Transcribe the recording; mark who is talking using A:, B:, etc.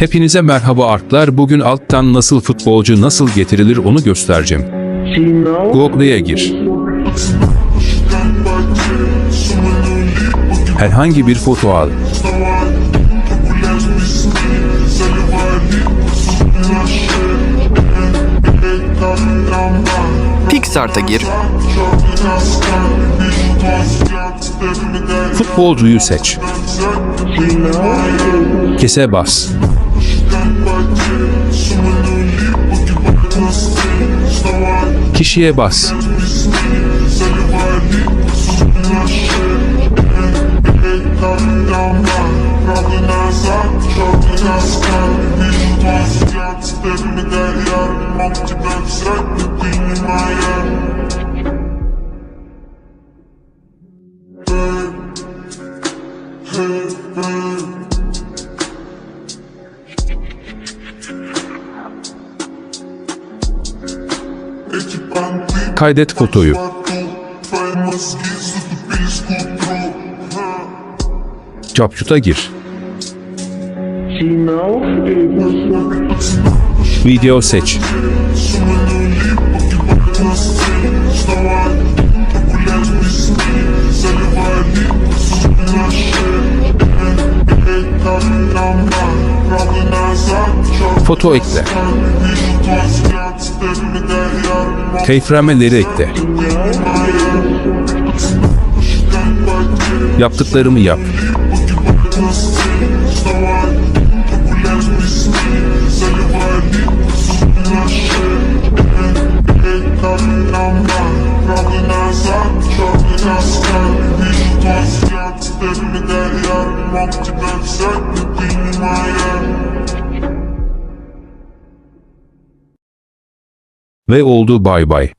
A: Hepinize merhaba arklar. Bugün alttan nasıl futbolcu nasıl getirilir onu göstereceğim. Google'ya gir. Herhangi bir foto al.
B: Pixart'a gir.
A: Futbolcuyu seç. Kese bas. Kişiye bas. Kaydet fotoyu. Capcut'a gir. Video seç. Foto ekle. Keyiframeleri ekle. Yaptıklarımı yap. Ve oldu bay bay.